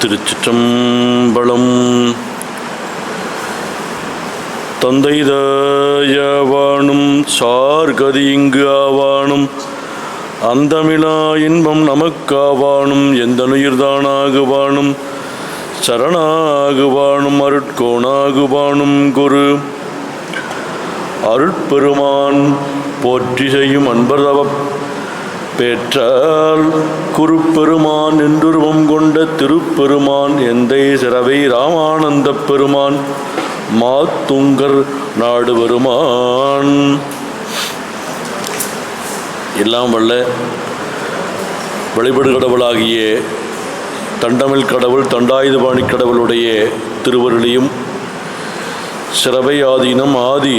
திருச்சிற்றம்பலம். தந்தை தயவானும் சார்கதி இங்கு ஆவானும். அந்தமிழா இன்பம் நமக்காவானும். எந்த நுயிர்தானாகுவானும் சரணாகுவானும் அருட்கோணாகுவானும் குரு. அருட்பெருமான் போற்றி செய்யும் அன்பர்தவ பெற்றால் குருப்பெருமான் என்றுருவம் கொண்ட திருப்பெருமான் எந்தை சிறவை ராமானந்த பெருமான் மாத்துங்கர் நாடு பெருமான் எல்லாம் வல்ல வழிபடு கடவுளாகிய தண்டமிழ் கடவுள் தண்டாயுதபாணி கடவுளுடைய திருவருளியும் சிறவை ஆதீனம் ஆதி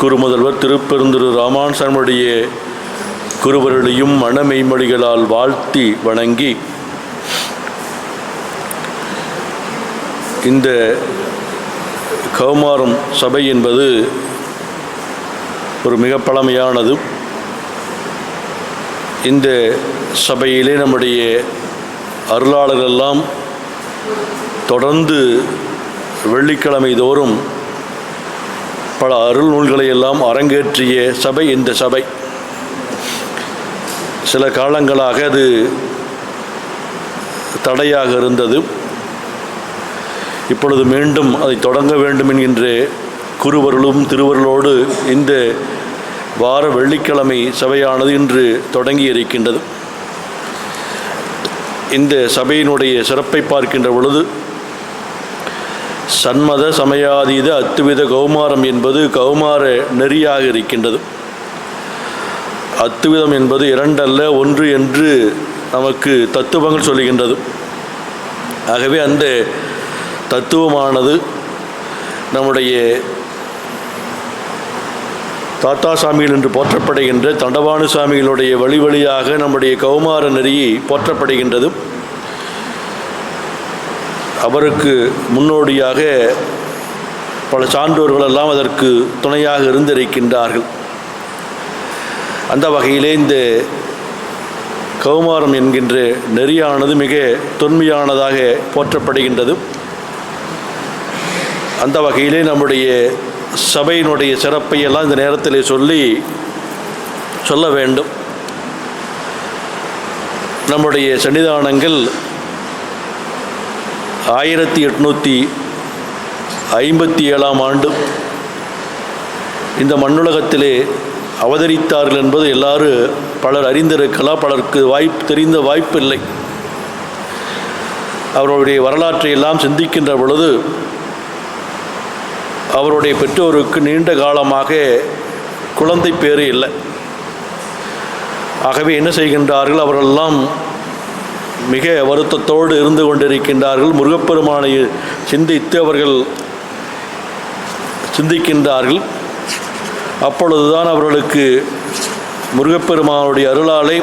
குருமுதல்வர் திருப்பெருந்திரு ராமானுசனுடைய குருவர்களையும் மனமெய்மொழிகளால் வாழ்த்தி வணங்கி இந்த கௌமாரம் சபை என்பது ஒரு மிக பழமையானது. இந்த சபையிலே நம்முடைய அருளாளர்களெல்லாம் தொடர்ந்து வெள்ளிக்கிழமை தோறும் பல அருள் நூல்களை எல்லாம் அரங்கேற்றிய சபை இந்த சபை. சில காலங்களாக அது தடையாக இருந்தது. இப்பொழுது மீண்டும் அதை தொடங்க வேண்டும் என்கின்ற குருவருளும் திருவருளோடு இந்த வார வெள்ளிக்கிழமை சபையானது இன்று தொடங்கி இருக்கின்றது இந்த சபையினுடைய சிறப்பை பார்க்கின்ற பொழுது சன்மத சமயாதீத அத்துவித கௌமாரம் என்பது கௌமார நெறியாக இருக்கின்றது. அத்துவிதம் என்பது இரண்டல்ல ஒன்று என்று நமக்கு தத்துவங்கள் சொல்லுகின்றது. ஆகவே அந்த தத்துவமானது நம்முடைய தாத்தா சாமிகள் என்று போற்றப்படுகின்ற தண்டவானு சாமிகளுடைய வழி வழியாக நம்முடைய கௌமார நெறியை போற்றப்படுகின்றது. அவருக்கு முன்னோடியாக பல சான்றோர்கள் எல்லாம் அதற்கு துணையாக இருந்திருக்கின்றார்கள். அந்த வகையிலே இந்த கௌமாரம் என்கின்ற நெறியானது மிக தொன்மையானதாக போற்றப்படுகின்றது. அந்த வகையிலே நம்முடைய சபையினுடைய சிறப்பை எல்லாம் இந்த நேரத்தில் சொல்லி சொல்ல வேண்டும். நம்முடைய சன்னிதானங்கள் ஆயிரத்தி எட்நூற்றி ஐம்பத்தி ஏழாம் ஆண்டு இந்த மண்ணுலகத்திலே அவதரித்தார்கள் என்பது எல்லாரும் பலர் அறிந்திருக்கலாம் பலருக்கு வாய்ப்பு தெரிந்த வாய்ப்பு இல்லை அவருடைய வரலாற்றை எல்லாம் சிந்திக்கின்ற பொழுது அவருடைய பெற்றோருக்கு நீண்ட காலமாக குழந்தை பேறு இல்லை. ஆகவே என்ன செய்கின்றார்கள்? அவரெல்லாம் மிக வருத்தத்தோடு இருந்து கொண்டிருக்கின்றார்கள். முருகப்பெருமானை சிந்தித்து அவர்கள் சிந்திக்கின்றார்கள். அப்பொழுதுதான் அவர்களுக்கு முருகப்பெருமானுடைய அருளாலை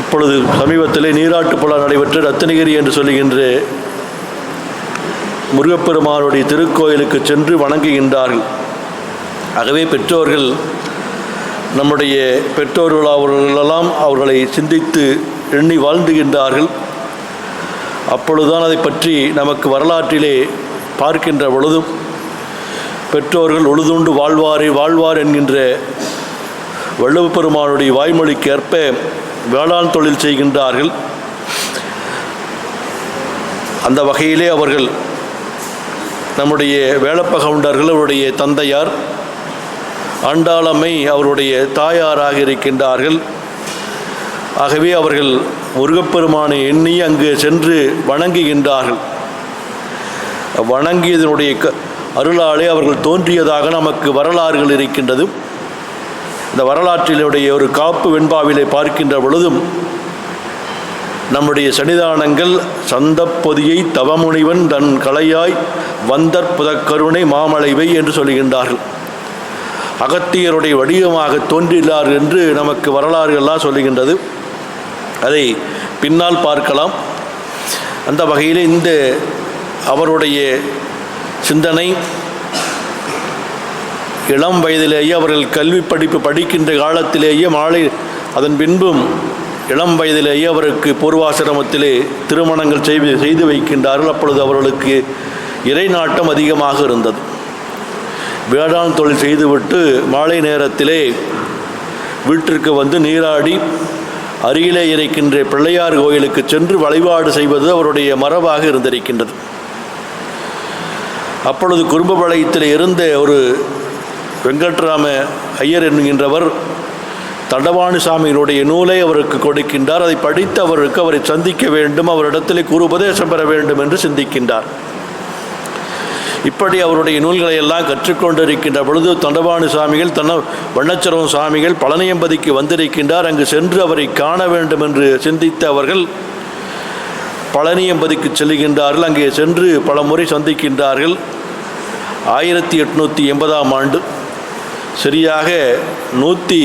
இப்பொழுது சமீபத்திலே நீராட்டுப்பழா நடைபெற்ற ரத்தனகிரி என்று சொல்லுகின்ற முருகப்பெருமானுடைய திருக்கோயிலுக்கு சென்று வணங்குகின்றார்கள். ஆகவே பெற்றோர்கள் நம்முடைய பெற்றோர்கள் அவர்களெல்லாம் அவர்களை சிந்தித்து எண்ணி வாழ்ந்துகின்றார்கள். அப்பொழுதுதான் அதை பற்றி நமக்கு வரலாற்றிலே பார்க்கின்ற பொழுதும் பெற்றோர்கள் உழுதுண்டு வாழ்வாரே வாழ்வார் என்கின்ற வள்ளுவ பெருமானுடைய வாய்மொழிக்கு ஏற்ப வேளாண் தொழில் செய்கின்றார்கள். அந்த வகையிலே அவர்கள் நம்முடைய வேளப்பகவுண்டர்கள் அவருடைய தந்தையார் ஆண்டாளம்மை அவருடைய தாயாராக இருக்கின்றார்கள். ஆகவே அவர்கள் முருகப்பெருமானை எண்ணி அங்கு சென்று வணங்குகின்றார்கள். வணங்கியதனுடைய க அருளாலே அவர்கள் தோன்றியதாக நமக்கு வரலாறுகள் இருக்கின்றது. இந்த வரலாற்றிலுடைய ஒரு காப்பு வெண்பாவிலை பார்க்கின்ற பொழுதும் நம்முடைய சன்னிதானங்கள் சந்தப்பொதியை தவமுனிவன் தன் கலையாய் வந்தற் புதக்கருணை மாமலைவை என்று சொல்கின்றார்கள். அகத்தியருடைய வடிவமாக தோன்றினார் என்று நமக்கு வரலாறுகள்லாம் சொல்லுகின்றது அதை பின்னால் பார்க்கலாம். அந்த வகையில் இந்த அவருடைய சிந்தனை. இளம் வயதிலேயே அவர்கள் கல்வி படிப்பு படிக்கின்ற காலத்திலேயே மாலை அதன் பின்பும் இளம் வயதிலேயே அவருக்கு பூர்வாசிரமத்திலே திருமணங்கள் செய்து செய்து வைக்கின்றார்கள். அப்பொழுது அவர்களுக்கு இறை நாட்டம் அதிகமாக இருந்தது. வேளாண் தொழில் செய்துவிட்டு மாலை நேரத்திலே வீட்டிற்கு வந்து நீராடி அருகிலே இருக்கின்ற பிள்ளையார் கோயிலுக்கு சென்று வழிபாடு செய்வது அவருடைய மரபாக இருந்திருக்கின்றது. அப்பொழுது குறும்பபாளையத்தில் இருந்த ஒரு வெங்கட்ராம ஐயர் என்கின்றவர் தண்டவாணிசாமியினுடைய நூலை அவருக்கு கொடுக்கின்றார். அதை படித்து அவருக்கு அவரை சந்திக்க வேண்டும் அவரிடத்திலே குரு உபதேசம் பெற வேண்டும் என்று சிந்திக்கின்றார். இப்படி அவருடைய நூல்களை எல்லாம் கற்றுக்கொண்டிருக்கின்ற பொழுது தண்டபாணி சாமிகள் தன்ன வண்ணச்சரம் சாமிகள் பழனியம்பதிக்கு வந்திருக்கின்றார். அங்கு சென்று அவரை காண வேண்டும் என்று சிந்தித்த அவர்கள் பழனியம்பதிக்கு செல்கின்றார்கள். அங்கே சென்று பல முறை சந்திக்கின்றார்கள். ஆயிரத்தி எட்நூற்றி எண்பதாம் ஆண்டு சரியாக நூற்றி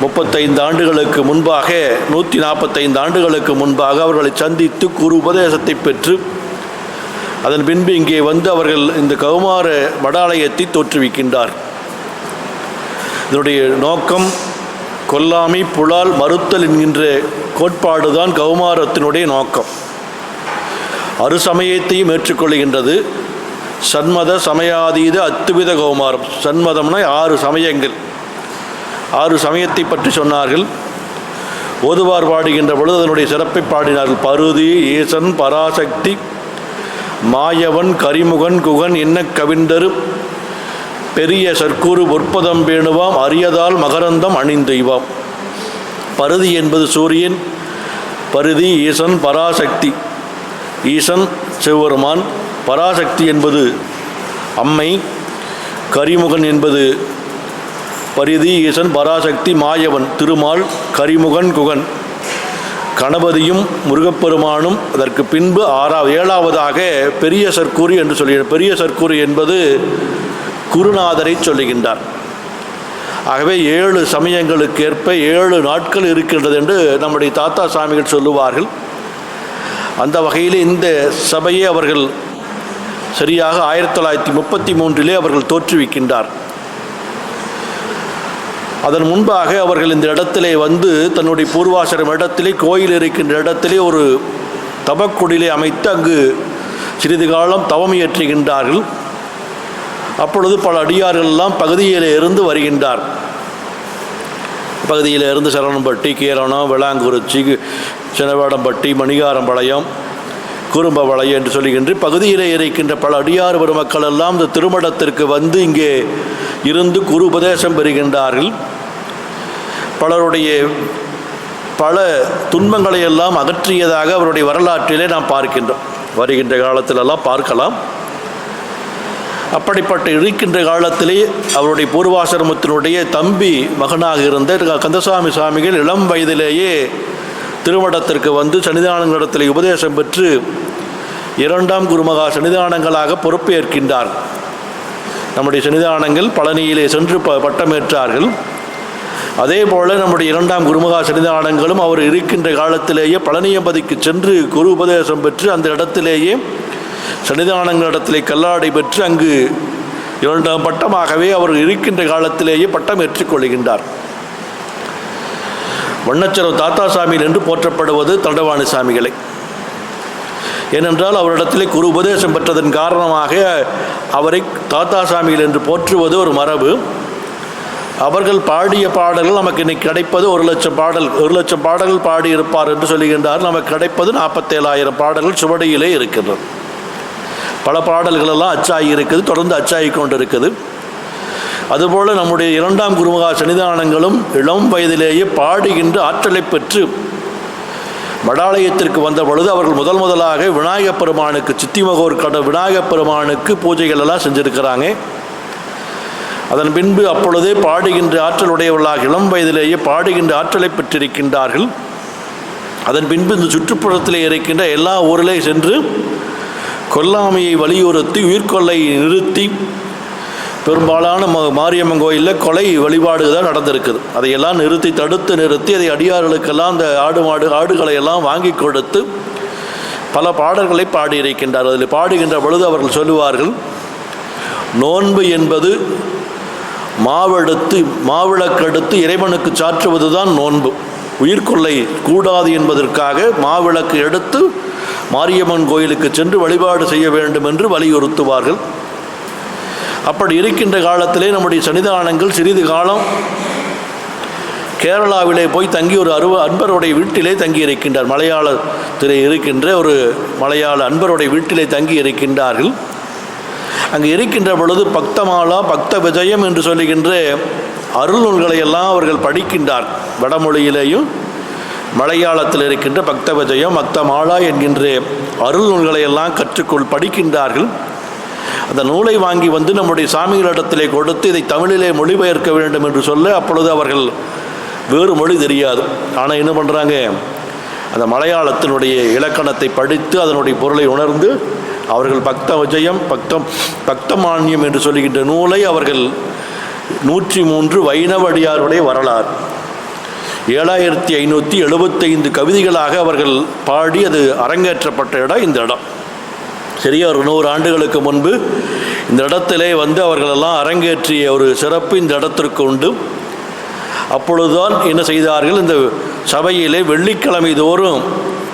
முப்பத்தைந்து ஆண்டுகளுக்கு முன்பாக நூற்றி நாற்பத்தைந்து ஆண்டுகளுக்கு முன்பாக அவர்களை சந்தித்து குரு உபதேசத்தை பெற்று அதன் பின்பு இங்கே வந்து அவர்கள் இந்த கௌமார மடாலயத்தை தோற்றுவிக்கின்றார். இதனுடைய நோக்கம் கொல்லாமை புலால் மறுத்தல் என்கின்ற கோட்பாடுதான் கௌமாரத்தினுடைய நோக்கம். அருசமயத்தையும் ஏற்றுக்கொள்கின்றது. சன்மத சமயாதீத அத்துவித கௌமாரம். சண்மதம்னா ஆறு சமயங்கள். ஆறு சமயத்தை பற்றி சொன்னார்கள். ஓதுவார் பாடுகின்ற பொழுது அதனுடைய சிறப்பை பாடினார்கள். பருதி ஈசன் பராசக்தி மாயவன் கரிமுகன் குகன் என்ன கவிண்டரு பெரிய சர்க்கூறு பொற்பதம் பேணுவாம் அரியதால் மகரந்தம் அணிந்தெய்வாம். பருதி என்பது சூரியன் பருதி ஈசன் பராசக்தி. ஈசன் சிவபெருமான் பராசக்தி என்பது அம்மை கரிமுகன் என்பது பரிதி ஈசன் பராசக்தி மாயவன் திருமால் கரிமுகன் குகன். கணபதியும் முருகப்பெருமானும் அதற்கு பின்பு ஆறாவது ஏழாவதாக பெரிய சர்க்குரு என்று சொல்கிறார். பெரிய சர்க்குரு என்பது குருநாதரை சொல்லுகின்றார். ஆகவே ஏழு சமயங்களுக்கு ஏற்ப ஏழு நாட்கள் இருக்கின்றது என்று நம்முடைய தாத்தா சாமிகள் சொல்லுவார்கள். அந்த வகையில் இந்த சபையை அவர்கள் சரியாக ஆயிரத்தி தொள்ளாயிரத்தி முப்பத்தி மூன்றிலே அவர்கள் தோற்றுவிக்கின்றார். அதன் முன்பாக அவர்கள் இந்த இடத்திலே வந்து தன்னுடைய பூர்வாசரம் இடத்திலே கோயில் இருக்கின்ற இடத்திலே ஒரு தபக்குடிலே அமைத்து அங்கு சிறிது காலம் தவம் இயற்றுகின்றார்கள். அப்பொழுது பல அடியார்கள் எல்லாம் பகுதியிலே இருந்து வருகின்றார். பகுதியில் இருந்து சரவணம்பட்டி கீரணம் விளாங்குறிச்சி சினவேடம்பட்டி மணிகாரம்பாளையம் குறும்பவளை என்று சொல்லுகின்ற பகுதியிலே இருக்கின்ற பல அடியார் பெருமக்கள் எல்லாம் இந்த திருமணத்திற்கு வந்து இங்கே இருந்து குரு உபதேசம் பெறுகின்றார்கள். பலருடைய பல துன்பங்களை எல்லாம் அகற்றியதாக அவருடைய வரலாற்றிலே நாம் பார்க்கின்றோம். வருகின்ற காலத்திலெல்லாம் பார்க்கலாம். அப்படிப்பட்ட இருக்கின்ற காலத்திலே அவருடைய பூர்வாசிரமத்தினுடைய தம்பி மகனாக இருந்த கந்தசாமி சாமிகள் இளம் வயதிலேயே திருமடத்திற்கு வந்து சன்னிதானங்களிடத்தில் உபதேசம் பெற்று இரண்டாம் குருமகா சன்னிதானங்களாக பொறுப்பேற்கின்றார். நம்முடைய சன்னிதானங்கள் பழனியிலே சென்று ப பட்டமேற்றார்கள். அதே போல் நம்முடைய இரண்டாம் குருமகா சன்னிதானங்களும் அவர் இருக்கின்ற காலத்திலேயே பழனியம்பதிக்கு சென்று குரு உபதேசம் பெற்று அந்த இடத்திலேயே சன்னிதானங்களிடத்திலே கல்லாடை பெற்று அங்கு இரண்டாம் பட்டமாகவே அவர் இருக்கின்ற காலத்திலேயே பட்டம் ஏற்றுக்கொள்கின்றார் வண்ணச்சரம் தாத்தாசாமி என்று போற்றப்படுவது தண்டவாணி சாமிகளை. ஏனென்றால் அவரிடத்திலே குரு உபதேசம் பெற்றதன் காரணமாக அவரை தாத்தாசாமிகள் என்று போற்றுவது ஒரு மரபு. அவர்கள் பாடிய பாடல்கள் நமக்கு இன்னைக்கு கிடைப்பது ஒரு லட்சம் பாடல் ஒரு லட்சம் பாடல்கள் பாடியிருப்பார் என்று சொல்லுகின்றார் நமக்கு கிடைப்பது நாற்பத்தேழாயிரம் பாடல்கள் சுவடியிலே இருக்கின்றன பல பாடல்களெல்லாம் அச்சாகி இருக்குது தொடர்ந்து அச்சாகி கொண்டு இருக்குது அதுபோல் நம்முடைய இரண்டாம் குருமகா சன்னிதானங்களும் இளம் வயதிலேயே பாடுகின்ற ஆற்றலை பெற்று மடாலயத்திற்கு வந்த பொழுது அவர்கள் முதல் முதலாக விநாயகப் பெருமானுக்கு சித்திமகோர் கட விநாயகப் பெருமானுக்கு பூஜைகள் எல்லாம் செஞ்சுருக்கிறாங்க. அதன் பின்பு அப்பொழுதே பாடுகின்ற ஆற்றல் உடையவர்களாக இளம் வயதிலேயே பாடுகின்ற ஆற்றலை பெற்றிருக்கின்றார்கள். அதன் பின்பு இந்த சுற்றுப்புறத்தில் இருக்கின்ற எல்லா ஊரிலே சென்று கொல்லாமையை வலியுறுத்தி உயிர்கொள்ளை நிறுத்தி பெரும்பாலான ம- மாரியம்மன் கோயிலில் கொலை வழிபாடு தான் நடந்திருக்குது. அதையெல்லாம் நிறுத்தி தடுத்து நிறுத்தி அதை அடியார்களுக்கெல்லாம் அந்த ஆடு மாடு ஆடுகளை எல்லாம் வாங்கி கொடுத்து பல பாடல்களை பாடியிருக்கின்றார். அதில் பாடுகின்ற பொழுது அவர்கள் சொல்லுவார்கள் நோன்பு என்பது மாவெடுத்து மாவிளக்கெடுத்து இறைவனுக்கு சாற்றுவது தான் நோன்பு. உயிர்கொள்ளை கூடாது என்பதற்காக மாவிளக்கு எடுத்து மாரியம்மன் கோயிலுக்கு சென்று வழிபாடு செய்ய வேண்டும் என்று வலியுறுத்துவார்கள். அப்படி இருக்கின்ற காலத்திலே நம்முடைய சன்னிதானங்கள் சிறிது காலம் கேரளாவிலே போய் தங்கி ஒரு அருவ அன்பருடைய வீட்டிலே தங்கி இருக்கின்றார். மலையாளத்திலே இருக்கின்ற ஒரு மலையாள அன்பருடைய வீட்டிலே தங்கி இருக்கின்றார்கள். அங்கே இருக்கின்ற பொழுது பக்தமாலா பக்த விஜயம் என்று சொல்லுகின்ற அருள் நூல்களை எல்லாம் அவர்கள் படிக்கின்றார். வடமொழியிலேயும் மலையாளத்தில் இருக்கின்ற பக்த விஜயம் பக்தமாலா என்கின்ற அருள் நூல்களை எல்லாம் கற்றுக்கொள் படிக்கின்றார்கள். அந்த நூலை வாங்கி வந்து நம்முடைய சாமிகளிடத்திலே கொடுத்து இதை தமிழிலே மொழிபெயர்க்க வேண்டும் என்று சொல்ல அப்பொழுது அவர்கள் வேறு மொழி தெரியாது. ஆனால் என்ன பண்ணுறாங்க அந்த மலையாளத்தினுடைய இலக்கணத்தை படித்து அதனுடைய பொருளை உணர்ந்து அவர்கள் பக்த விஜயம் பக்தம் பக்தமானியம் என்று சொல்லுகின்ற நூலை அவர்கள் நூற்றி மூன்று வைணவடியாருடைய வரலாறு. ஏழாயிரத்தி ஐநூற்றி எழுபத்தைந்து கவிதைகளாக அவர்கள் பாடி அது அரங்கேற்றப்பட்ட இடம் இந்த இடம். சரியா ஒரு நூறு ஆண்டுகளுக்கு முன்பு இந்த இடத்திலே வந்து அவர்களெல்லாம் அரங்கேற்றிய ஒரு சிறப்பு இந்த இடத்திற்கு உண்டு. அப்பொழுதுதான் என்ன செய்தார்கள்? இந்த சபையிலே வெள்ளிக்கிழமை தோறும்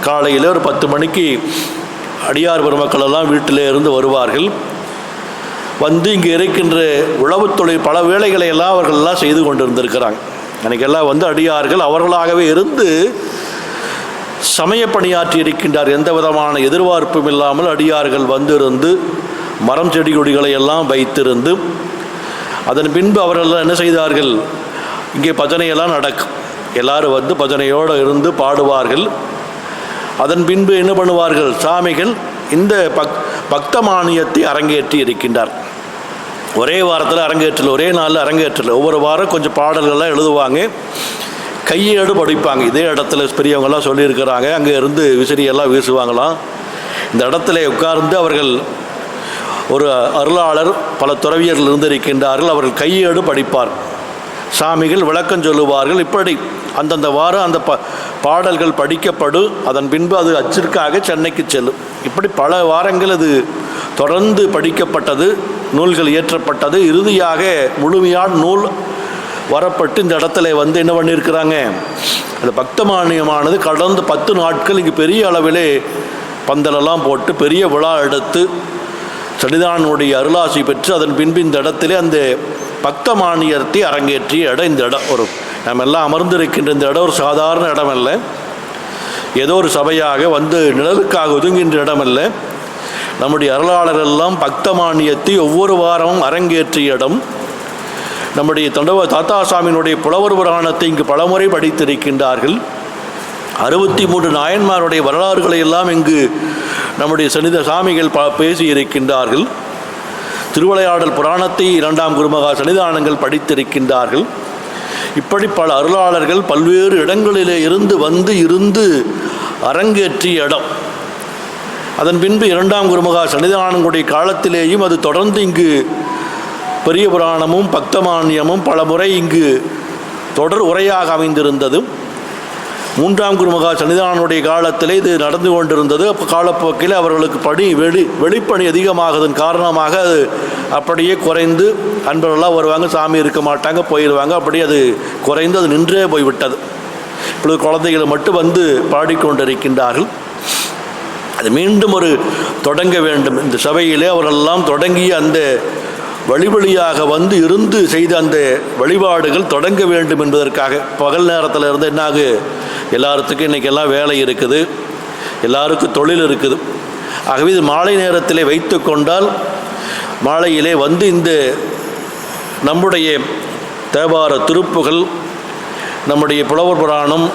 காலையில் ஒரு பத்து மணிக்கு அடியார் பெருமக்கள் எல்லாம் வீட்டிலே இருந்து வருவார்கள். வந்து இங்கே இருக்கின்ற உழவுத் தொழில் பல வேலைகளை எல்லாம் அவர்கள் எல்லாம் செய்து கொண்டிருந்திருக்கிறாங்க. எனக்கெல்லாம் வந்து அடியார்கள் அவர்களாகவே இருந்து சமய பணியாற்றி இருக்கின்றார் எந்த விதமான எதிர்பார்ப்பும் இல்லாமல் அடியார்கள் வந்திருந்து மரம் செடி கொடிகளை எல்லாம் வைத்திருந்து அதன் பின்பு அவர்கள் என்ன செய்தார்கள்? இங்கே பஜனையெல்லாம் நடக்கும். எல்லாரும் வந்து பஜனையோடு இருந்து பாடுவார்கள். அதன் பின்பு என்ன பண்ணுவார்கள்? சாமிகள் இந்த பக் பக்த மானியத்தை அரங்கேற்றி இருக்கின்றார் ஒரே வாரத்தில் அரங்கேற்றல் ஒரே நாளில் அரங்கேற்றல். ஒவ்வொரு வாரம் கொஞ்சம் பாடல்கள்லாம் எழுதுவாங்க. கையேடு படிப்பாங்க. இதே இடத்துல பெரியவங்கெல்லாம் சொல்லியிருக்கிறாங்க. அங்கே இருந்து விசிறியெல்லாம் வீசுவாங்களாம். இந்த இடத்துல உட்கார்ந்து அவர்கள் ஒரு அருளாளர் பல துறவியர்கள் இருந்திருக்கின்றார்கள். அவர்கள் கையேடு படிப்பார். சாமிகள் விளக்கம் சொல்லுவார்கள். இப்படி அந்தந்த வாரம் அந்த ப பாடல்கள் படிக்கப்படும் அதன் பின்பு அது அச்சிற்காக சென்னைக்கு செல்லும். இப்படி பல வாரங்கள் அது தொடர்ந்து படிக்கப்பட்டது நூல்கள் இயற்றப்பட்டது. இறுதியாக முழுமையான நூல் வரப்பட்டு இந்த இடத்துல வந்து என்ன பண்ணியிருக்கிறாங்க? அந்த பக்தமானியமானது கடந்த பத்து நாட்கள் இங்கே பெரிய அளவிலே பந்தலெல்லாம் போட்டு பெரிய விழா எடுத்து சன்னிதானுடைய அருளாசி பெற்று அதன் பின்பு இந்த இடத்திலே அந்த பக்தமானியத்தை அரங்கேற்றிய இடம் இந்த இடம் ஒரு நம்ம எல்லாம் அமர்ந்திருக்கின்ற இந்த இடம் ஒரு சாதாரண இடம் அல்ல ஏதோ ஒரு சபையாக வந்து நிழலுக்காக ஒதுங்கின்ற இடம் அல்ல நம்முடைய அருளாளர் எல்லாம் பக்தமானியத்தை ஒவ்வொரு வாரமும் அரங்கேற்றிய இடம். நம்முடைய தண்டவ தாத்தாசாமியினுடைய புலவர் புராணத்தை இங்கு பலமுறை படித்திருக்கின்றார்கள். அறுபத்தி மூன்று நாயன்மாருடைய வரலாறுகளை எல்லாம் இங்கு நம்முடைய சனித சாமிகள் ப பேசியிருக்கின்றார்கள். திருவிளையாடல் புராணத்தை இரண்டாம் குருமகா சன்னிதானங்கள் படித்திருக்கின்றார்கள். இப்படி பல அருளாளர்கள் பல்வேறு இடங்களிலே இருந்து வந்து இருந்து அரங்கேற்றிய இடம். அதன் பின்பு இரண்டாம் குருமகா சன்னிதானங்களுடைய காலத்திலேயும் அது தொடர்ந்து இங்கு பெரிய புராணமும் பக்தமானியமும் பல முறை இங்கு தொடர் உரையாக அமைந்திருந்ததும் மூன்றாம் குருமகா சன்னிதானுடைய காலத்திலே இது நடந்து கொண்டிருந்தது. அப்போ காலப்போக்கில் அவர்களுக்கு பணி வெளி வெளிப்பணி அதிகமாகதன் காரணமாக அது அப்படியே குறைந்து அன்பர்களாக வருவாங்க சாமி இருக்க மாட்டாங்க போயிடுவாங்க அப்படியே அது குறைந்து அது நின்றே போய்விட்டது. இப்பொழுது குழந்தைகள் மட்டும் வந்து பாடிக்கொண்டிருக்கின்றார்கள். அது மீண்டும் ஒரு தொடங்க வேண்டும். இந்த சபையிலே அவர்களெல்லாம் தொடங்கிய அந்த வழிவழியாக வந்து இருந்து செய்த அந்த வழிபாடுகள் தொடங்க வேண்டும் என்பதற்காக பகல் நேரத்தில் இருந்து என்னாகு? எல்லாத்துக்கும் இன்றைக்கி எல்லாம் வேலை இருக்குது. எல்லாருக்கும் தொழில் இருக்குது. ஆகவே இது மாலை நேரத்திலே வைத்து கொண்டால் மாலையிலே வந்து இந்த நம்முடைய தேவார திருப்புகள் நம்முடைய புலவர் புராணம்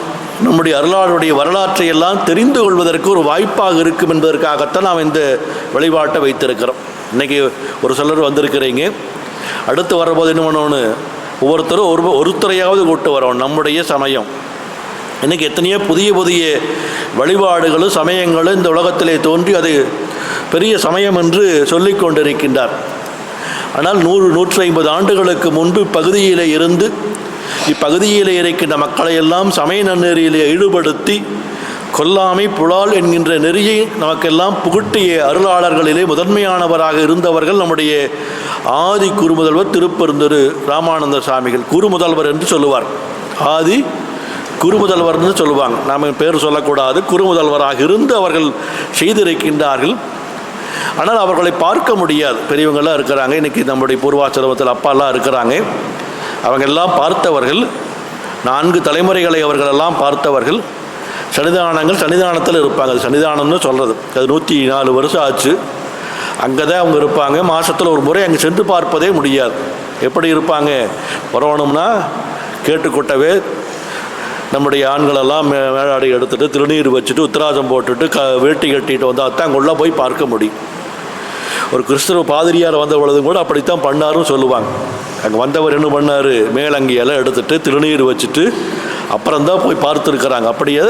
நம்முடைய அருளாளுடைய வரலாற்றை எல்லாம் தெரிந்து கொள்வதற்கு ஒரு வாய்ப்பாக இருக்கும் என்பதற்காகத்தான் நாம் இந்த வழிபாட்டை வைத்திருக்கிறோம். இன்றைக்கி ஒரு சிலர் வந்திருக்கிறீங்க. அடுத்து வரும்போது என்ன பண்ணணும் ஒவ்வொருத்தரும் ஒரு ஒருத்தரையாவது கூட்டு வரோம். நம்முடைய சமயம். இன்றைக்கி எத்தனையோ புதிய புதிய வழிபாடுகளும் சமயங்களும் இந்த உலகத்திலே தோன்றி அது பெரிய சமயம் என்று சொல்லிக்கொண்டிருக்கின்றார் ஆனால் நூறு நூற்றி ஐம்பது ஆண்டுகளுக்கு முன்பு பகுதியில் இருந்து இப்பகுதியில் இருக்கின்ற மக்களை எல்லாம் சமய நன்னெறியிலே ஈடுபடுத்தி கொல்லாமை புலால் என்கின்ற நெறியை நமக்கெல்லாம் புகட்டிய அருளாளர்களிலே முதன்மையானவராக இருந்தவர்கள் நம்முடைய ஆதி குருமுதல்வர் திருப்பெருந்தரு ராமானந்த சாமிகள். குருமுதல்வர் என்று சொல்லுவார். ஆதி குறுமுதல்வர்னு சொல்லுவாங்க. நாம் பேர் சொல்லக்கூடாது. குறுமுதல்வராக இருந்து அவர்கள் செய்திருக்கின்றார்கள். ஆனால் அவர்களை பார்க்க முடியாது. பெரியவங்களாம் இருக்கிறாங்க. இன்றைக்கி நம்முடைய பூர்வாசிரமத்தில் அப்பாலாம் இருக்கிறாங்க. அவங்க எல்லாம் பார்த்தவர்கள் நான்கு தலைமுறைகளை அவர்களெல்லாம் பார்த்தவர்கள். சன்னிதானங்கள் சன்னிதானத்தில் இருப்பாங்க. அது சன்னிதானம்னு சொல்கிறது அது நூற்றி நாலு வருஷம் ஆச்சு. அங்கே தான் அவங்க இருப்பாங்க. மாதத்தில் ஒரு முறை அங்கே சென்று பார்ப்பதே முடியாது. எப்படி இருப்பாங்க? வரணும்னா கேட்டுக்கொட்டவே நம்முடைய ஆண்களெல்லாம் மே மேலாடை எடுத்துட்டு திருநீர் வச்சுட்டு உத்தராஜம் போட்டுட்டு க வேட்டி கட்டிட்டு வந்தால் தான் அங்கே போய் பார்க்க முடியும். ஒரு கிறிஸ்தவ பாதிரியார் வந்த பொழுதும் கூட அப்படித்தான் பண்ணாருன்னு சொல்லுவாங்க. அங்கே வந்தவர் என்ன பண்ணார்? மேலங்கியெல்லாம் எடுத்துட்டு திருநீர் வச்சுட்டு அப்புறம்தான் போய் பார்த்துருக்குறாங்க. அப்படியே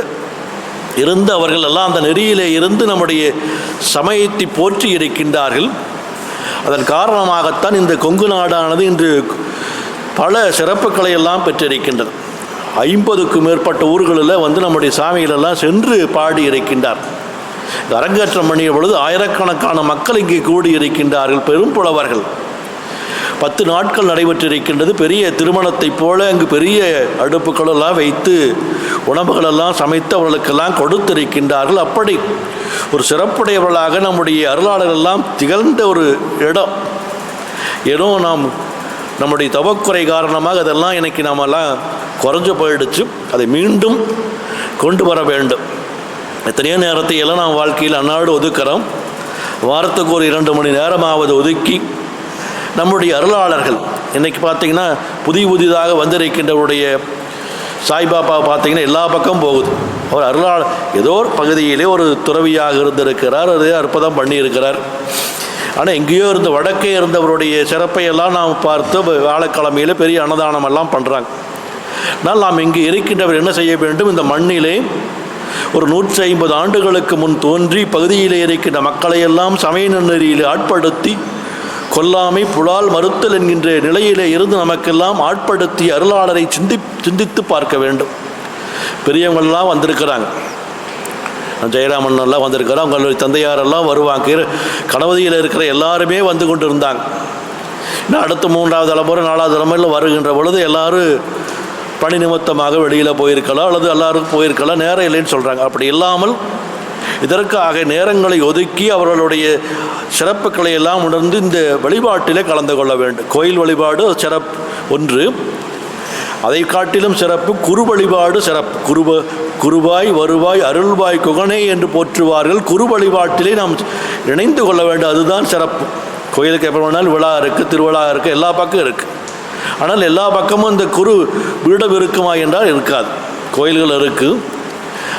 இருந்து அவர்கள் எல்லாம் அந்த நெறியிலே இருந்து நம்முடைய சமயத்தை போற்றி இருக்கின்றார்கள். அதன் காரணமாகத்தான் இந்த கொங்கு நாடானது இன்று பல சிறப்புகளை எல்லாம் பெற்றிருக்கின்றது. ஐம்பதுக்கும் மேற்பட்ட ஊர்களில் வந்து நம்முடைய சாமிகளெல்லாம் சென்று பாடி இருக்கின்றார் அரங்கேற்றம் பண்ணிய பொழுது ஆயிரக்கணக்கான மக்கள் இங்கே கூடி இருக்கின்றார்கள் பெரும் புலவர்கள். பத்து நாட்கள் நடைபெற்றிருக்கின்றது. பெரிய திருமணத்தைப் போல அங்கு பெரிய அடுப்புகளெல்லாம் வைத்து உணவுகளெல்லாம் சமைத்து அவர்களுக்கெல்லாம் கொடுத்திருக்கின்றார்கள். அப்படி ஒரு சிறப்புடையவர்களாக நம்முடைய அருளாளர்கள் எல்லாம் திகழ்ந்த ஒரு இடம். ஏதோ நாம் நம்முடைய தவக்குறை காரணமாக அதெல்லாம் இன்னைக்கு நாமெல்லாம் குறைஞ்சு போயிடுச்சு. அதை மீண்டும் கொண்டு வர வேண்டும். எத்தனையோ நேரத்தை எல்லாம் நாம் வாழ்க்கையில் அன்னாடு ஒதுக்கிறோம். வாரத்துக்கு ஒரு இரண்டு மணி நேரமாவது ஒதுக்கி நம்முடைய அருளாளர்கள் இன்றைக்கி பார்த்தீங்கன்னா புதிய புதிதாக வந்திருக்கின்றவருடைய சாய்பாபா பார்த்தீங்கன்னா எல்லா பக்கம் போகுது. அவர் அருளாள் ஏதோ ஒரு பகுதியிலே ஒரு துறவியாக இருந்திருக்கிறார் அதே அற்புதம் பண்ணியிருக்கிறார். ஆனால் எங்கேயோ இருந்த வடக்கே இருந்தவருடைய சிறப்பையெல்லாம் நாம் பார்த்து வியாழக்கிழமையில் பெரிய அன்னதானம் எல்லாம் பண்ணுறாங்க ஆனால் நாம் இங்கே இருக்கின்றவர் என்ன செய்ய வேண்டும்? இந்த மண்ணிலே ஒரு நூற்றி ஐம்பது ஆண்டுகளுக்கு முன் தோன்றி பகுதியிலே இருக்கின்ற மக்களையெல்லாம் சமய நெறியில் ஆட்படுத்தி கொல்லாமை புலால் மறுத்தல் என்கின்ற நிலையிலே இருந்து நமக்கெல்லாம் ஆட்படுத்தி அருளாளரை சிந்தி சிந்தித்து பார்க்க வேண்டும். பெரியவங்கள்லாம் வந்திருக்கிறாங்க. ஜெயராமன் எல்லாம் வந்திருக்கிறார். அவங்களுடைய தந்தையாரெல்லாம் வருவாங்க. கணவதியில் இருக்கிற எல்லாருமே வந்து கொண்டு இருந்தாங்க அடுத்த மூன்றாவது தலைமுறை நாலாவது தலைமுறையில் வருகின்ற பொழுது எல்லாரும் பணி நிமித்தமாக வெளியில் போயிருக்கலாம் அல்லது எல்லாருக்கும் போயிருக்கலாம் நேரம் இல்லைன்னு சொல்கிறாங்க அப்படி இல்லாமல் இதற்காக நேரங்களை ஒதுக்கி அவர்களுடைய சிறப்புகளை எல்லாம் உணர்ந்து இந்த வழிபாட்டிலே கலந்து கொள்ள வேண்டும். கோயில் வழிபாடு சிறப்பு ஒன்று. அதை காட்டிலும் சிறப்பு குரு வழிபாடு சிறப்பு. குருவ குருவாய் வருவாய் அருள்வாய் குகனே என்று போற்றுவார்கள். குரு வழிபாட்டிலே நாம் இணைந்து கொள்ள வேண்டும். அதுதான் சிறப்பு. கோயிலுக்கு எப்போ வேணாலும் விழா இருக்குது திருவிழா இருக்குது எல்லா பக்கம் இருக்குது ஆனால் எல்லா பக்கமும் இந்த குரு பீடம் இருக்குமா என்றால் இருக்காது. கோயில்கள் இருக்குது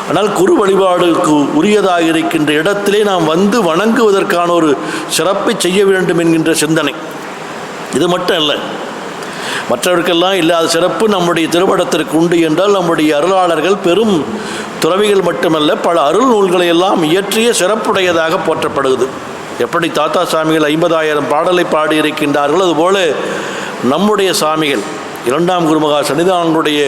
ஆனால் குரு வழிபாடுக்கு உரியதாக இருக்கின்ற இடத்திலே நாம் வந்து வணங்குவதற்கான ஒரு சிறப்பை செய்ய வேண்டும் என்கின்ற சிந்தனை. இது மட்டும் இல்லை மற்றவருக்கெல்லாம் இல்லாத சிறப்பு நம்முடைய திருமணத்திற்கு உண்டு என்றால் நம்முடைய அருளாளர்கள் பெரும் துறவிகள் மட்டுமல்ல பல அருள் நூல்களை எல்லாம் இயற்றிய சிறப்புடையதாக போற்றப்படுகிறது. எப்படி தாத்தா சாமிகள் ஐம்பதாயிரம் பாடலை பாடியிருக்கின்றார்கள் அதுபோல நம்முடைய சாமிகள் இரண்டாம் குருமகா சன்னிதானனுடைய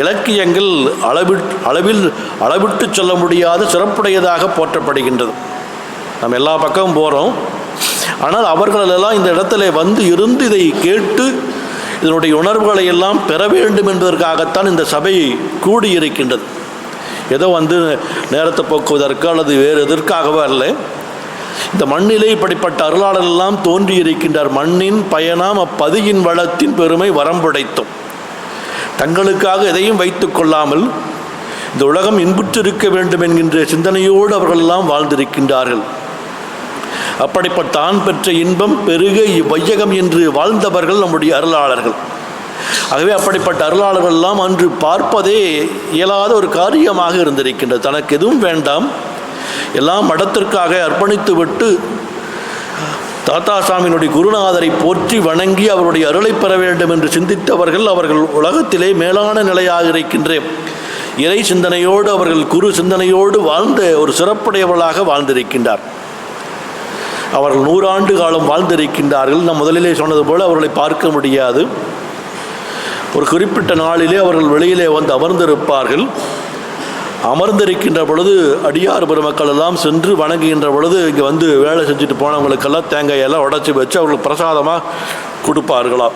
இலக்கியங்கள் அளவிட் அளவில் அளவிட்டு சொல்ல முடியாத சிறப்புடையதாக போற்றப்படுகின்றது. நம்ம எல்லா பக்கமும் போகிறோம் ஆனால் அவர்களெல்லாம் இந்த இடத்துல வந்து இருந்து இதை கேட்டு இதனுடைய உணர்வுகளை எல்லாம் பெற வேண்டும் என்பதற்காகத்தான் இந்த சபை கூடியிருக்கின்றது. ஏதோ வந்து நேரத்தை போக்குவதற்கு அல்லது வேறு எதற்காகவோ அல்ல. இந்த மண்ணிலே இப்படிப்பட்ட அருளாளர் எல்லாம் தோன்றியிருக்கின்றார். மண்ணின் பயனாம் அப்பதியின் வளத்தின் பெருமை வரம்புடைத்தும் தங்களுக்காக எதையும் வைத்து கொள்ளாமல் இந்த உலகம் இன்புற்றிருக்க வேண்டும் என்கின்ற சிந்தனையோடு அவர்கள் எல்லாம் வாழ்ந்திருக்கின்றார்கள். அப்படிப்பட்ட தான் பெற்ற இன்பம் பெருக இவ்வையகம் என்று வாழ்ந்தவர்கள் நம்முடைய அருளாளர்கள். ஆகவே அப்படிப்பட்ட அருளாளர்கள் எல்லாம் அன்று பார்ப்பதே இயலாத ஒரு காரியமாக இருந்திருக்கின்றது. தனக்கு எதுவும் வேண்டாம். எல்லாம் மடத்திற்காக அர்ப்பணித்துவிட்டு தாத்தா சாமியினுடைய குருநாதரை போற்றி வணங்கி அவருடைய அருளை பெற வேண்டும் என்று சிந்தித்தவர்கள் அவர்கள் உலகத்திலே மேலான நிலையாக இருக்கின்ற இறை சிந்தனையோடு அவர்கள் குரு சிந்தனையோடு வாழ்ந்த ஒரு சிறப்புடையவர்களாக வாழ்ந்திருக்கின்றார். அவர்கள் நூறாண்டு காலம் வாழ்ந்திருக்கின்றார்கள். நான் முதலிலே சொன்னது போல் அவர்களை பார்க்க முடியாது. ஒரு குறிப்பிட்ட நாளிலே அவர்கள் வெளியிலே வந்து அமர்ந்திருப்பார்கள். அமர்ந்திருக்கின்ற பொழுது அடியார் பெருமக்கள் எல்லாம் சென்று வணங்குகின்ற பொழுது இங்கே வந்து வேலை செஞ்சுட்டு போனவங்களுக்கெல்லாம் தேங்காயெல்லாம் உடச்சி வச்சு அவர்களுக்கு பிரசாதமாக கொடுப்பார்களாம்.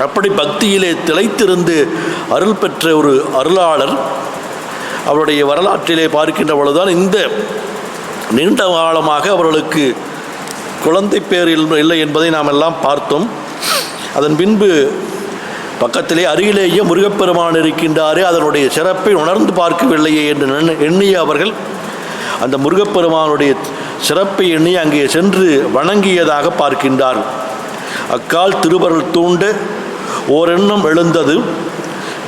அப்படி பக்தியிலே திளைத்திருந்து அருள் பெற்ற ஒரு அருளாளர் அவருடைய வரலாற்றிலே பார்க்கின்ற பொழுதுதான் இந்த நீண்ட காலமாக அவர்களுக்கு குழந்தை பேர் இல்லை- இல்லை என்பதை நாம் எல்லாம் பார்த்தோம். அதன் பின்பு பக்கத்திலே அருகிலேயே முருகப்பெருமான் இருக்கின்றாரே அதனுடைய சிறப்பை உணர்ந்து பார்க்கவில்லையே என்று எண்ணிய அவர்கள் அந்த முருகப்பெருமானுடைய சிறப்பை எண்ணி அங்கே சென்று வணங்கியதாக பார்க்கின்றார் அக்கால் திருவருள் தூண்டு ஓரெண்ணம் எழுந்தது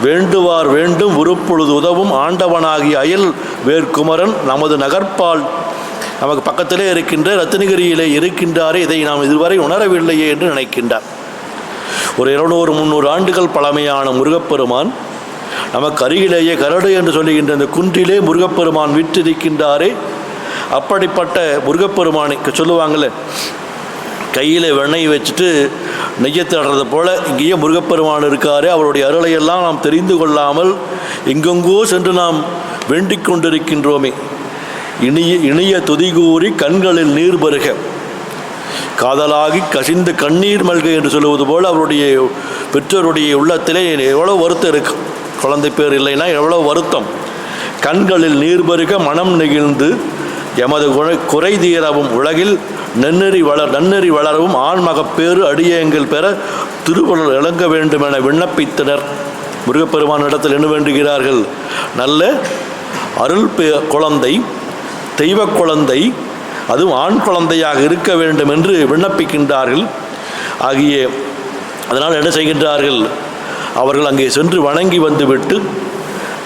வேண்டுவார் வேண்டும் உருப்பொழுது உதவும் ஆண்டவனாகிய அயல் வேர்க்குமரன் நமது நகர்ப்பால் நமக்கு பக்கத்திலே இருக்கின்ற ரத்னகிரியிலே இருக்கின்றாரே இதை நாம் இதுவரை உணரவில்லையே என்று நினைக்கின்றார். ஒரு இருநூறு முந்நூறு ஆண்டுகள் பழமையான முருகப்பெருமான் நமக்கு அருகிலேயே கரடு என்று சொல்லுகின்ற அந்த குன்றிலே முருகப்பெருமான் விற்றிருக்கின்றாரே அப்படிப்பட்ட முருகப்பெருமானுக்கு சொல்லுவாங்கள்ல கையில் வெண்ணெய் வச்சுட்டு நெய்யை தடுறது இங்கேயே முருகப்பெருமான் இருக்காரு. அவருடைய அருளையெல்லாம் நாம் தெரிந்து கொள்ளாமல் எங்கெங்கோ சென்று நாம் வேண்டிக் கொண்டிருக்கின்றோமே. இனிய இனிய துதிகூறி கண்களில் நீர் பருக. காதலாகி கசிந்து கண்ணீர் மல்க என்று சொல்லுவது போல் அவருடைய பெற்றோருடைய உள்ளத்திலே எவ்வளோ வருத்தம் இருக்கு. குழந்தை பேர் இல்லைன்னா எவ்வளோ வருத்தம். கண்களில் நீர் பெருக மனம் நெகிழ்ந்து எமது குறை குறை தீரவும் உலகில் நன்னெறி வளர் நன்னெறி வளரவும் ஆண்மகப்பேறு அடியங்கள் பெற திருவள்ளுவர் இழங்க வேண்டும் என விண்ணப்பித்தனர். முருகப்பெருமான் இடத்தில் என்ன வேண்டுகிறார்கள்? நல்ல அருள் குழந்தை தெய்வ குழந்தை அதுவும் ஆண் குழந்தையாக இருக்க வேண்டும் என்று விண்ணப்பிக்கின்றார்கள். ஆகிய அதனால் என்ன செய்கின்றார்கள்? அவர்கள் அங்கே சென்று வணங்கி வந்துவிட்டு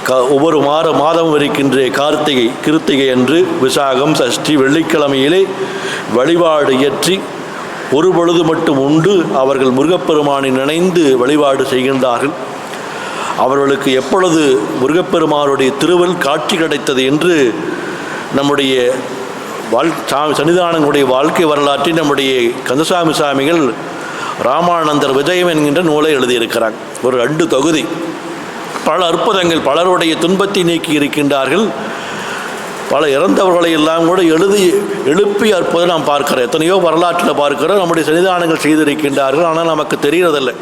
க ஒவ்வொரு மாத மாதம் இருக்கின்ற கார்த்திகை கிருத்திகை என்று விசாகம் சஷ்டி வெள்ளிக்கிழமையிலே வழிபாடு இயற்றி ஒரு பொழுது மட்டும் உண்டு அவர்கள் முருகப்பெருமானை நினைந்து வழிபாடு செய்கின்றார்கள். அவர்களுக்கு எப்பொழுது முருகப்பெருமானுடைய திருவல் காட்சி கிடைத்தது என்று நம்முடைய வாழ் சன்னிதானங்களுடைய வாழ்க்கை வரலாற்றில் நம்முடைய கந்தசாமி சாமிகள் ராமானந்தர் விஜயம் என்கின்ற நூலை எழுதியிருக்கிறாங்க ஒரு ரெண்டு தொகுதி. பல அற்புதங்கள் பலருடைய துன்பத்தை நீக்கி இருக்கின்றார்கள். பல இறந்தவர்களை எல்லாம் கூட எழுதி எழுப்பி அற்புதம் நாம் பார்க்கிறோம். எத்தனையோ வரலாற்றில் பார்க்கிறோம். நம்முடைய சன்னிதானங்கள் செய்திருக்கின்றார்கள். ஆனால் நமக்கு தெரிகிறதில்லை.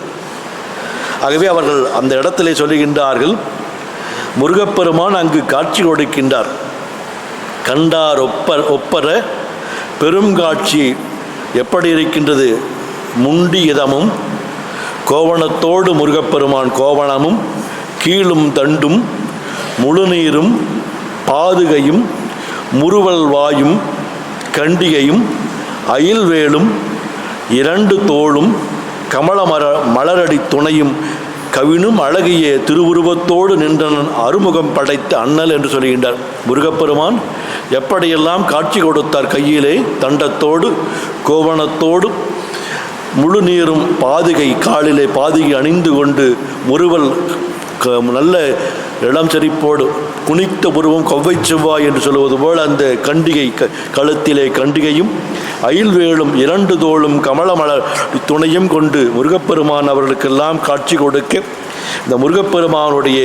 ஆகவே அவர்கள் அந்த இடத்திலே சொல்லுகின்றார்கள் முருகப்பெருமான் அங்கு காட்சி கொடுக்கின்றார். கண்டார் ஒப்ப ஒப்பர பெருங்காட்சி எப்படி இருக்கின்றது? முண்டி இதமும் கோவணத்தோடு முருகப்பெருமான் கோவணமும் கீழும் தண்டும் முழுநீரும் பாதுகையும் முறுவல் வாயும் கண்டிகையும் அயில்வேலும் இரண்டு தோளும் கமலமர மலரடி துணையும் கவினும் அழகிய திருவுருவத்தோடு நின்றனன் அறுமுகம் படைத்த அண்ணல் என்று சொல்கின்றார். முருகப்பெருமான் எப்படியெல்லாம் காட்சி கொடுத்தார் கையிலே? தண்டத்தோடு கோவணத்தோடு முழு நீரும் பாதுகை காலிலே பாதுகை அணிந்து கொண்டு முறுவல் க- நல்ல இளம் செறிப்போடு குனித்த உருவம் கொவ்வை செவ்வாய் என்று சொல்லுவது போல் அந்த கண்டிகை க கழுத்திலே கண்டிகையும் அயில்வேலும் இரண்டு தோளும் கமலமலர் துணையும் கொண்டு முருகப்பெருமான் அவர்களுக்கெல்லாம் காட்சி கொடுக்க இந்த முருகப்பெருமானுடைய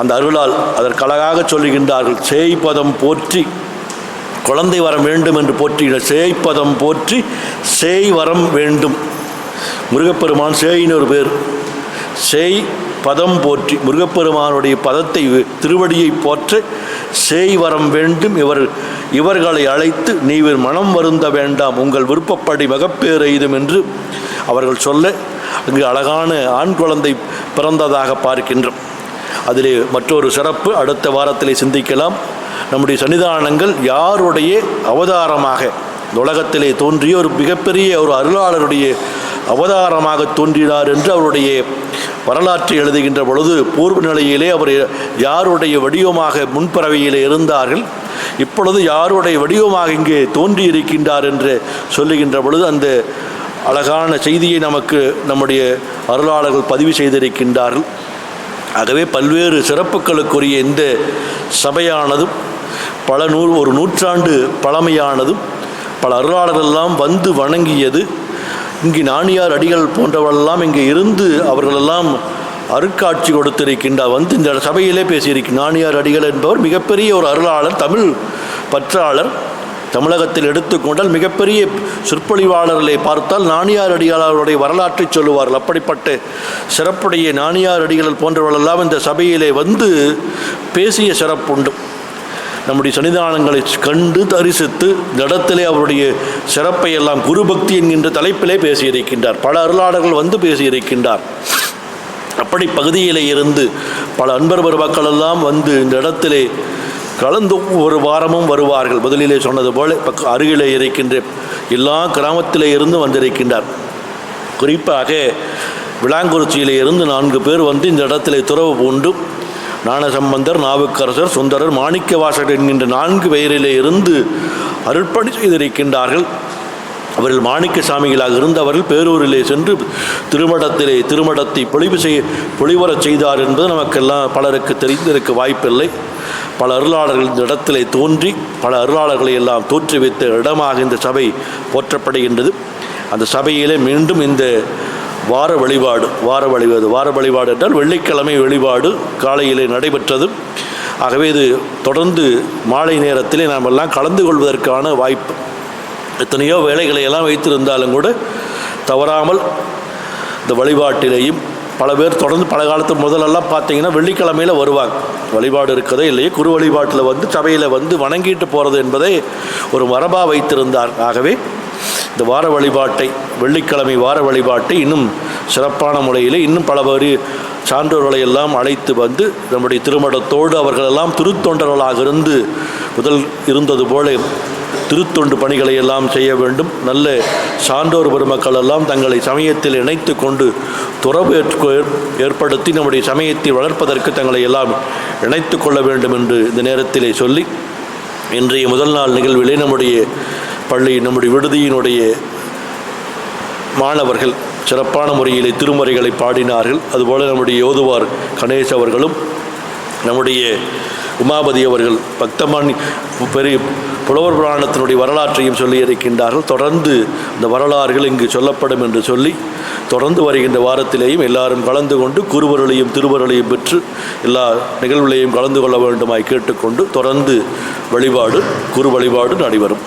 அந்த அருளால் அதற்கு அழகாக சொல்லுகின்றார்கள் சேய்பதம் போற்றி குழந்தை வரம் வேண்டும் என்று போற்றின சேய்ப்பதம் போற்றி சேய் வரம் வேண்டும். முருகப்பெருமான் சேயின்னு ஒரு பேர். சேய் பதம் போற்றி முருகப்பெருமானுடைய பதத்தை திருவடியை போற்ற சேய் வரம் வேண்டும். இவர் இவர்களை அழைத்து நீவர் மனம் வருந்த வேண்டாம். உங்கள் விருப்பப்படி மகப்பேறு எய்தும் என்று அவர்கள் சொல்ல அங்கு அழகான ஆண் குழந்தை பிறந்ததாக பார்க்கின்றோம். அதிலே மற்றொரு சிறப்பு அடுத்த வாரத்திலே சிந்திக்கலாம். நம்முடைய சன்னிதானங்கள் யாருடைய அவதாரமாக உலகத்திலே தோன்றிய ஒரு மிகப்பெரிய ஒரு அருளாளருடைய அவதாரமாக தோன்றினார் என்று அவருடைய வரலாற்றை எழுதுகின்ற பொழுது பூர்வ நிலையிலே அவர் யாருடைய வடிவமாக முன்பறவையிலே இருந்தார்கள்? இப்பொழுது யாருடைய வடிவமாக இங்கே தோன்றியிருக்கின்றார் என்று சொல்லுகின்ற பொழுது அந்த அழகான செய்தியை நமக்கு நம்முடைய அருளாளர்கள் பதிவு செய்திருக்கின்றார்கள். ஆகவே பல்வேறு சிறப்புகளுக்குரிய இந்த சபையானதும் பல நூறு ஒரு நூற்றாண்டு பழமையானதும் பல அருளாளர்களெல்லாம் வந்து வணங்கியது இங்கு நாணியார் அடிகள் போன்றவர்களெல்லாம் இங்கே இருந்து அவர்களெல்லாம் அருட்காட்சி கொடுத்திருக்கின்றார் வந்து இந்த சபையிலே பேசியிருக்கு நாணியார் அடிகள் என்பவர் மிகப்பெரிய ஒரு அருளாளர் தமிழ் பற்றாளர். தமிழகத்தில் எடுத்துக்கொண்டால் மிகப்பெரிய சொற்பொழிவாளர்களை பார்த்தால் நாணியார் அடிகளாருடைய வரலாற்றை சொல்லுவார்கள். அப்படிப்பட்ட சிறப்புடைய நாணியார் அடிகள் போன்றவர்களெல்லாம் இந்த சபையிலே வந்து பேசிய சிறப்புண்டு. நம்முடைய சன்னிதானங்களை கண்டு தரிசித்து இந்த இடத்திலே அவருடைய சிறப்பை எல்லாம் குருபக்தி என்கின்ற தலைப்பிலே பேசியிருக்கின்றார். பல அருளாளர்கள் வந்து பேசியிருக்கின்றார். அப்படி பகுதியிலே இருந்து பல அன்பர் பெருமக்கள் எல்லாம் வந்து இந்த இடத்திலே கலந்து ஒரு வாரமும் வருவார்கள். முதலிலே சொன்னது போல பக்க அருகிலே இருக்கின்ற எல்லா கிராமத்திலே இருந்து வந்திருக்கின்றார். குறிப்பாக விளாங்குறிச்சியிலே இருந்து நான்கு பேர் வந்து இந்த இடத்திலே துறவு பூண்டு ஞானசம்பந்தர் நாவுக்கரசர் சுந்தரர் மாணிக்கவாசகர் என்கின்ற நான்கு பெயரிலே இருந்து அருட்பணி செய்திருக்கின்றார்கள். அவர்கள் மாணிக்க சாமிகளாக இருந்தவர்கள் பேரூரிலே சென்று திருமடத்திலே திருமடத்தை பொழிவு செய் பொழிவரச் செய்தார் என்பது நமக்கெல்லாம் பலருக்கு தெரிந்திருக்க வாய்ப்பில்லை. பல அருளாளர்கள் இந்த இடத்திலே தோன்றி பல அருளாளர்களை எல்லாம் தோற்றுவித்த இடமாக இந்த சபை போற்றப்படுகின்றது. அந்த சபையிலே மீண்டும் இந்த வார வழிபாடு வார வழிபாடு வார வழிபாடு என்றால் வெள்ளிக்கிழமை வழிபாடு காலையிலே நடைபெற்றது. ஆகவே இது தொடர்ந்து மாலை நேரத்திலே நாம் எல்லாம் கலந்து கொள்வதற்கான வாய்ப்பு. எத்தனையோ வேலைகளை எல்லாம் வைத்திருந்தாலும் கூட தவறாமல் இந்த வழிபாட்டிலேயும் பல பேர் தொடர்ந்து பல காலத்து முதலெல்லாம் பார்த்தீங்கன்னா வெள்ளிக்கிழமையில் வருவாங்க. வழிபாடு இருக்கதே இல்லையே குரு வழிபாட்டில் வந்து சபையில் வந்து வணங்கிட்டு போகிறது என்பதை ஒரு மரபாக வைத்திருந்தார். ஆகவே இந்த வார வழிபாட்டை வெள்ளிக்கிழமை வார வழிபாட்டை இன்னும் சிறப்பான முறையில் இன்னும் பல பேர் சான்றோர்களை எல்லாம் அழைத்து வந்து நம்முடைய திருமணத்தோடு அவர்களெல்லாம் திருத்தொண்டர்களாக இருந்து முதல் இருந்தது போல திருத்தொண்டு பணிகளை எல்லாம் செய்ய வேண்டும். நல்ல சான்றோர் பெருமக்கள் எல்லாம் தங்களை சமயத்தில் இணைத்து கொண்டு துறவு ஏற்படுத்தி நம்முடைய சமயத்தை வளர்ப்பதற்கு தங்களை எல்லாம் இணைத்து கொள்ள வேண்டும் என்று இந்த நேரத்திலே சொல்லி இன்றைய முதல் நாள் நிகழ்விலே நம்முடைய பள்ளி நம்முடைய விடுதியினுடைய மாணவர்கள் சிறப்பான முறையிலே திருமுறைகளை பாடினார்கள். அதுபோல் நம்முடைய யோதுவார் கணேஷ் அவர்களும் நம்முடைய உமாபதி அவர்கள் பக்தமானி பெரிய புலவர் புராணத்தினுடைய வரலாற்றையும் சொல்லி இருக்கின்றார்கள். தொடர்ந்து இந்த வரலாறுகள் இங்கு சொல்லப்படும் என்று சொல்லி தொடர்ந்து வருகின்ற வாரத்திலேயும் எல்லாரும் கலந்து கொண்டு குருவருளையும் திருவருளையும் பெற்று எல்லா நிகழ்வுகளையும் கலந்து கொள்ள வேண்டுமாய் கேட்டுக்கொண்டு தொடர்ந்து வழிபாடு குரு வழிபாடு நடைபெறும்.